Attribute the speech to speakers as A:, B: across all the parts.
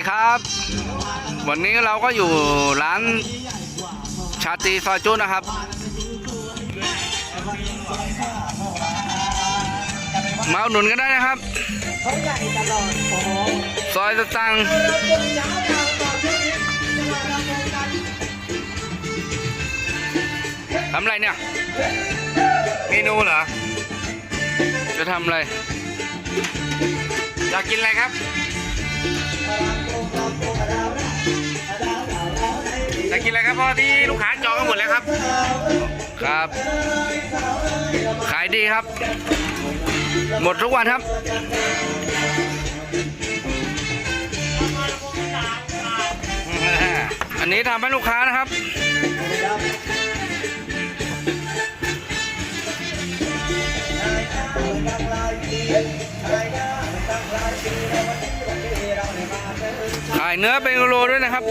A: ดีครับ วันนี้เราก็อยู่ร้านชาตรีซอยจุนะครับ มาอุดหนุนกันได้นะครับซอยสตังทำอะไรเนี่ย เมนูเหรอ จะทำอะไร อยากกินอะไรครับ
B: จะกินอะไรครับเพราะที่ลูกค้าจองกันหมดแล้วครับ
A: ครับ ขายดีครับ หมดทุกวันครับอันนี้ทำให้ลูกค้านะครับ ขายเนื้อเป็นกิโลด้วยนะครับ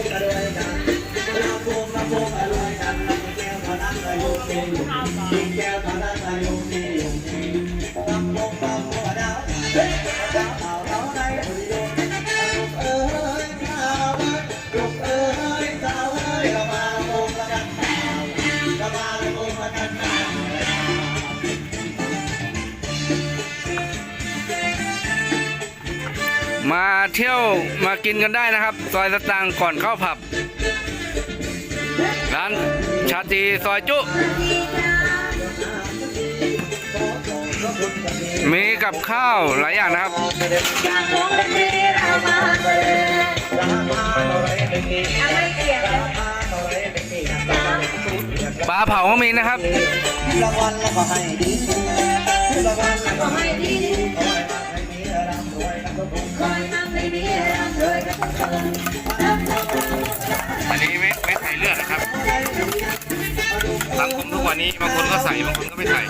A: มาเที่ยวมากินกันได้นะครับ ซอยสตางค์ก่อนเข้าผับ ร้านชาตรีซอยจุ มีกับข้าวหลายอย่างนะครับ ปลาเผาก็มีนะครับ
C: อั
D: นนี้
B: ไม่ไม่ใส่เลือดนะครับสังคมทุกวันนี้บางคนก็ใส่บางคนก็ไม่ใส่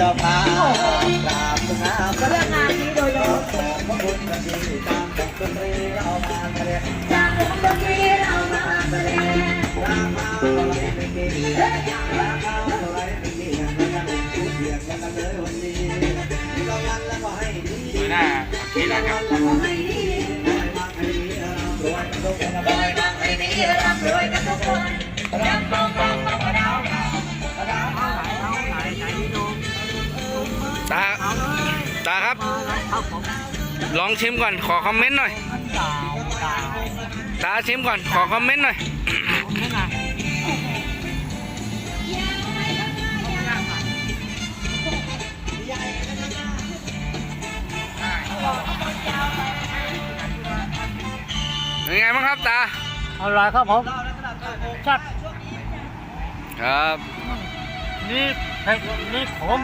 B: เจ้า
D: พากราบคุณน้ำ
C: เรื่องงานนี้โดยเฉพาะ
D: ขอบพระคุณกันดีตามบทดนตรีเรามาแสดง
C: จากวงดนตรีเรามาแสดง
D: ราคาเท่าไรเป็นกี่ราคาเท่าไรเป็นกี่นะครับทุกเถียงกันเลยวันนี้ก็งวัลแล้วก็ให้ดี
B: ดูหน้าที่หนะครับ
A: ลองชิมก่อนขอคอมเมนต์หน่อยตาชิมก่อนขอคอมเมนต์หน่อยเป็นไงบ้างครับตา
E: อร่อยครับผมจัด
A: ครับ
E: นี่เผ็ดนี่ขม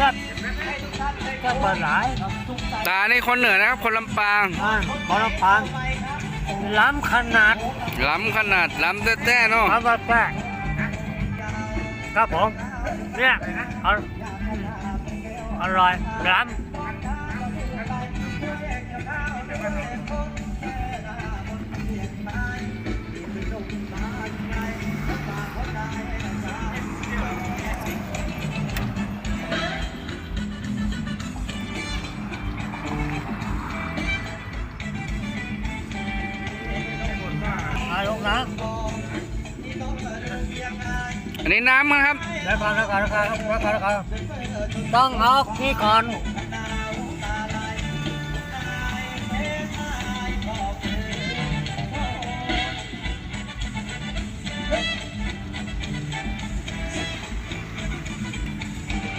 E: จัดจัดเปิดหลาย
A: ตานี่คนเหนือนะครับ คนลำปาง
E: อ่าขอรับฟังล้ำขนาด
A: ล้ำขนาดล้ำแต้ๆเนาะ
E: ล้ำแบบแป้ครับผมเนี่ยอรอร่อยล้ำ
A: อันนี้น้ำมั้งครับ
E: แล้วก่อนแล้วก่อนแล้วก่อนแล้วก่อนแล้วก่อนต้องเอานี่ก่อน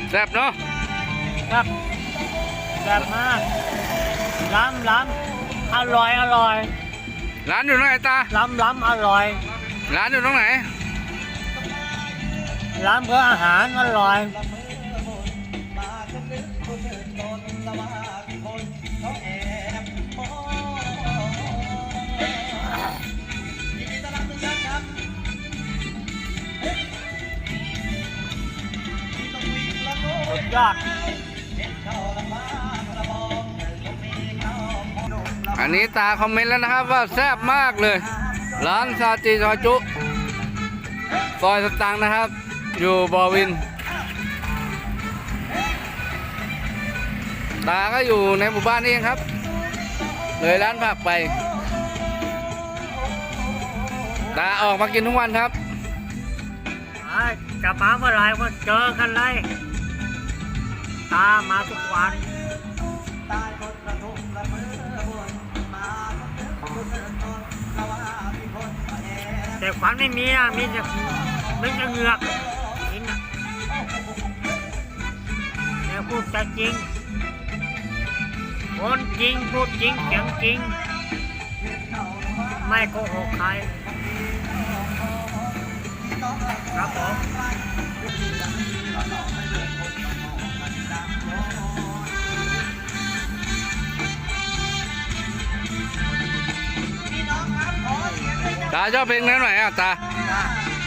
A: แซ่บเนาะ
E: ครับแบบมากล้ำล้ำอร่อยอร่อย
A: ร้านอยู่ตรงไหนตา
E: ล้ำล้ำอร่อย
A: ร้านอยู่ตรงไหน
E: ร้านเพื่ออาหารอร่อยอด
A: อันนี้ตาคอมเมนต์แล้วนะครับว่าแซ่บมากเลย ร้านซาจิซอจุซอยสตังนะครับ อยู่บอวิน ตาก็อยู่ในหมู่บ้านนี้เองครับ เลยร้านผักไป ตาออกมากินทุกวันครับ
E: ไอ้กลับมาเมื่อไหร่ก็เจอกันเลย ตามาทุกวันแต่ฝันไม่มีอะมีแต่มีแต่เหงือก พูดแต่จริง คนจริงพูดจริงเสียงจริง ไม่โกหกใครครับผม
A: ตาชอบเพลงแนวไหนอะตา
E: ได้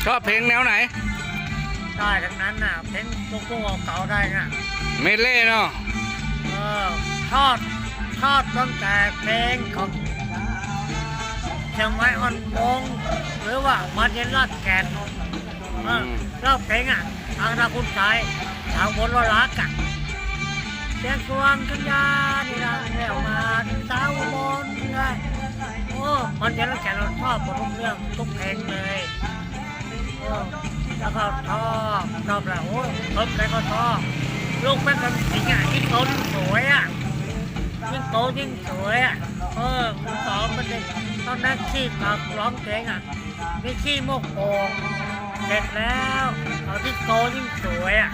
A: ชอบเพลงแนวไหน
E: ได้ทั้งนั้นน่ะเพลงตุ้งตุ้งเก่าๆได้น่ะ
A: เมดเล่เนาะ
E: เออชอบชอบตั้งแต่เพลงของเชียงไม้อ่อนวงหรือว่ามาเจนลาดแกนเออชอบเพลงอะทางนาคุณชายทางบนวรักอะเสียงสวงขึ้นยานี่นะแล้วมาสาวบนได้โอ้มันเจนลาดแกนเราชอบหมดทุกเรื่องทุกเพลงเลยโอ้แล้วก็ชอบชอบแล้วโอ้ยเพิ่มใครก็ชอบ ลูกแม่ทำจริงอะยิ่งโตยิ่งสวยอะยิ่งโตยิ่งสวยอะเออคุณสองมันเลยตอนนั้นขี้ปากร้องเพลงอะไมีขี้โมกโป่งเสร็จแล้วเอาที่โตยิ่งสวยอะ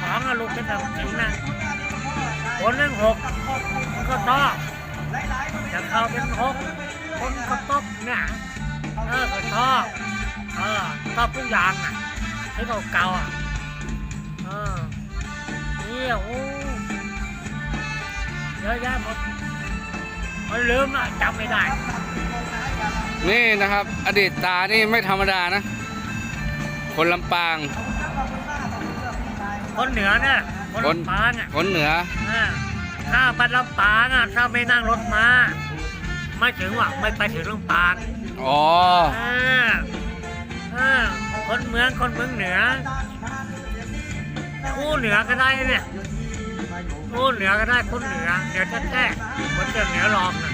E: ของอะลูกแม่ทำจริงนะคนหนึ่งหกมันก็ชอบจะเข้าเป็นหกคนก็ตบเนี่ยเออก็ชอบเออชอบทุกอย่างอะที่เก่าๆอะเออ เนี่ยโอ้เยอะแยะหมดมันลืมอะจำไม่ได้
A: นี่นะครับ อดีตตานี่ไม่ธรรมดานะ คนลำปาง
E: คนเหนือเนี่ยคน
A: คน
E: ลำปางอะ
A: คนเหนือ
E: อ่าถ้าไปลำปางอะถ้าไม่นั่งรถมา ไม่ถึงว่าไม่ไปถึงลำปาง
A: อ๋อ
E: อ่าอ่าคนเมืองคนเมืองเหนือ คู่เหนือก็ได้เนี่ยคู่เหนือก็ได้คนเหนือเดี๋ยวแท้ๆคนเดียวเหนือรองน่ะ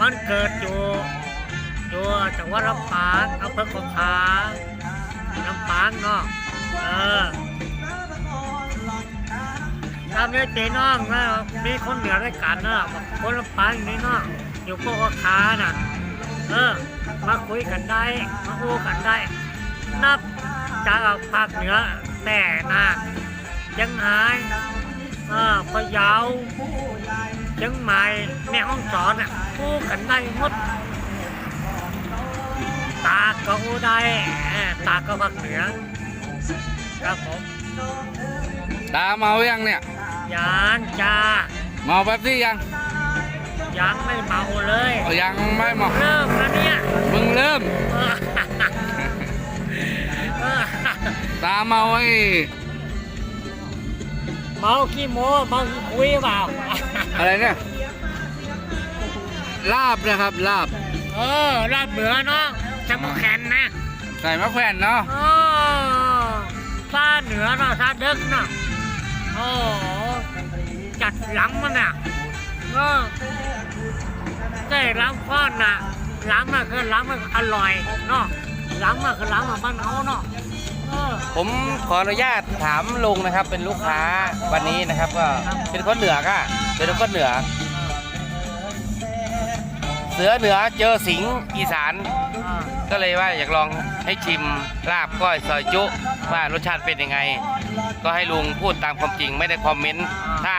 E: มันเกิดอยู่อยู่จังหวัดลำปางอำเภอคงคาลำปางเนาะเออตามนี้เจน้องนะมีคนเหนือด้วยกันนะคนลำปางอยู่นี่เนาะอยู่พวกคงคาน่ะเออมาคุยกันได้ มาอู้กันได้ นับจากภาคเหนือ แต่นายังหายเออพะเยาเชียงใหม่แม่ห้องสอนอะอู้กันได้หมดตากก็อู้ได้เออตากก็ภาคเหนือครับผม
A: ตาเมายังเนี่ย
E: ยานจ้า
A: เมาแป๊บซี่ยัง
E: ยังไม่เมาเลย
A: เอายังไม่เมา
E: เริ่มแล้วเนี่ย
A: เพิ่งเริ่ม ตาเมาไอ้
E: เมาขี้โม้เมาขี้คุยเปล่า
A: อะไรเนี่ย ลาบนะครับ ลาบ
E: เออลาดเหนือเนาะจมูกแข็งนะ
A: ใส่มะแขวนเนาะ
E: เออซาเหนือเนาะซาเด็กเนาะโอ้โหจัดหลังมันน่ะเออได้หล้ำฟ้อนน่ะหล้ำมันคือหล้ำมันอร่อยเนาะหล้ำมันคือหล้ำมันบ้านเขาเนาะเออ
B: ผมขออนุญาตถามลุงนะครับ เป็นลูกค้าวันนี้นะครับก็เป็นคนเหนือก็เป็นคนเหนือ เสือเหนือเจอสิงห์อีสาน ก็เลยว่าอยากลองให้ชิมลาบก้อยซอยจุว่ารสชาติเป็นยังไง ก็ให้ลุงพูดตามความจริงไม่ได้คอมเมนต์ถ้า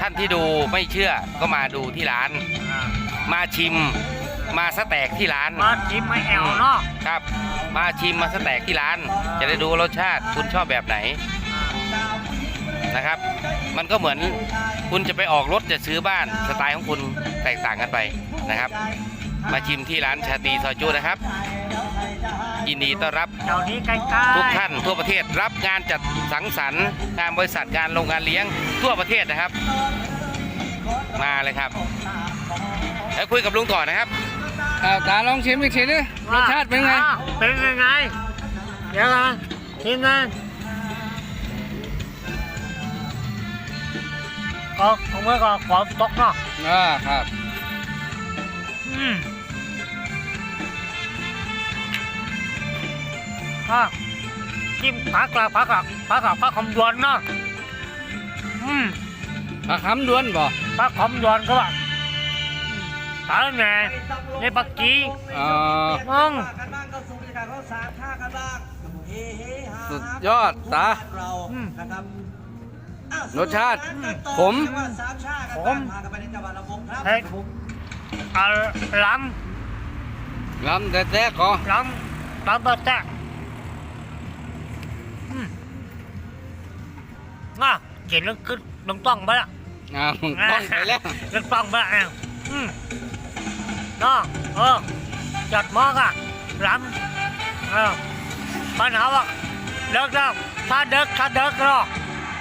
B: ท่านที่ดูไม่เชื่อก็มาดูที่ร้าน มาชิม มาสแต็กที่ร้าน
E: มาจิ้มไม่แอวเนาะ
B: ครับ มาชิมมาสแต็กที่ร้าน จะได้ดูรสชาติคุณชอบแบบไหนนะครับ มันก็เหมือนคุณจะไปออกรถจะซื้อบ้านสไตล์ของคุณแตกต่างกันไปนะครับ มาชิมที่ร้านชาตรีซอยจุนะครับยินดีต้อนรับ
E: เจ้านี้ใกล้ๆ
B: ทุกท่านทั่วประเทศรับงานจัดสังสรรค์งานบริษัทงานโรงงานเลี้ยงทั่วประเทศนะครับ มาเลยครับแล้วคุยกับลุงก่อนนะครับ
A: อ้าวตาลองชิมอีกทีนึรสชาติเป็นไง
E: อะเป็นยังไง เดี๋ยวนะทีมงานก็ผมว่าก็ขอตกเนาะ
A: อ่าครับ
E: อืมอะจิ้มผักละผักละผักละผักคำยวนเนาะอืม
A: ผักคำดวนบ่
E: ผักคำยวนก็ว่า ตายแน่ในปักกี
A: อ่า
E: มึง
D: กันบ้างก็สู่บรรยากาศของสามชากันบ้างเฮ้เฮ้ฮา
A: สุดยอดตา
D: เรานะครับอ้ว
A: รสชาติ
D: สนุกสนานกันต่อ
A: ขม
D: เรียกว่าสามชากันบ้างพากันไปในจังหวัดลำวงครับ
E: เฮ้ยเอาล้
A: ลำแต่แต่ก่อำ
E: ล้ำล้ำบะแตะอืมอะเขียนเรื่องขึ้นลงต้องไปละ
A: อ่าต้องไปแล้ว
E: เรื่องต้องไปละ เนี่ยอืมเนาะเออจัดหมอกอะล้ำเออปัญหาว่าเลิกแล้วถ้าเด็กถ้าเด็กก็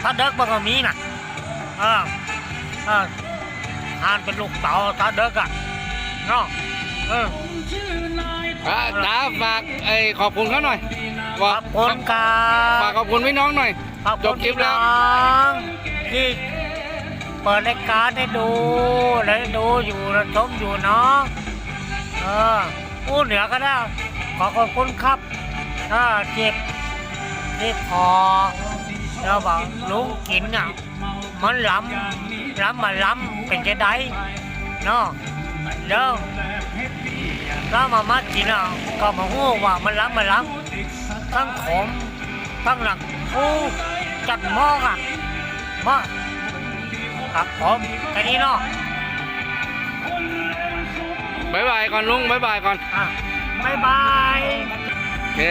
E: ถ้าเด็กมันก็มีนะเออเออทานเป็นลูกเต๋าถ้าเด็กอะเนาะเออ
A: อ่าตาฝากไอ้ขอบคุณเขาหน่อย
E: ขอบคุณครั
A: ฝาก
E: บ
A: ขอบคุณพี่น้องหน่อย
E: ขอบ
A: จ
E: คุ
A: บ
E: ณ
A: คลิปแล้ว
E: พี่น้องที่เปิดรายการให้ดูและดูอยู่และชมอยู่เนาะ เอออู้เหนือก็ได้ ขอขอบคุณครับถ้าเจ็บที่พอเราบอกลุงกินอะมันล้ำล้ำมาล้ำเป็นจะได้เนาะแล้วถ้ามามากินอะก็มาหู้ว่ามันล้ำมาล้ำทั้งขมทั้งหนักโอ้จัดหม้ออะหม้อครับผมแค่นี้เนาะ
A: บ๊ายบายก่อนลุงบ๊ายบายก่อน
E: อะบ๊ายบาย
A: โอเค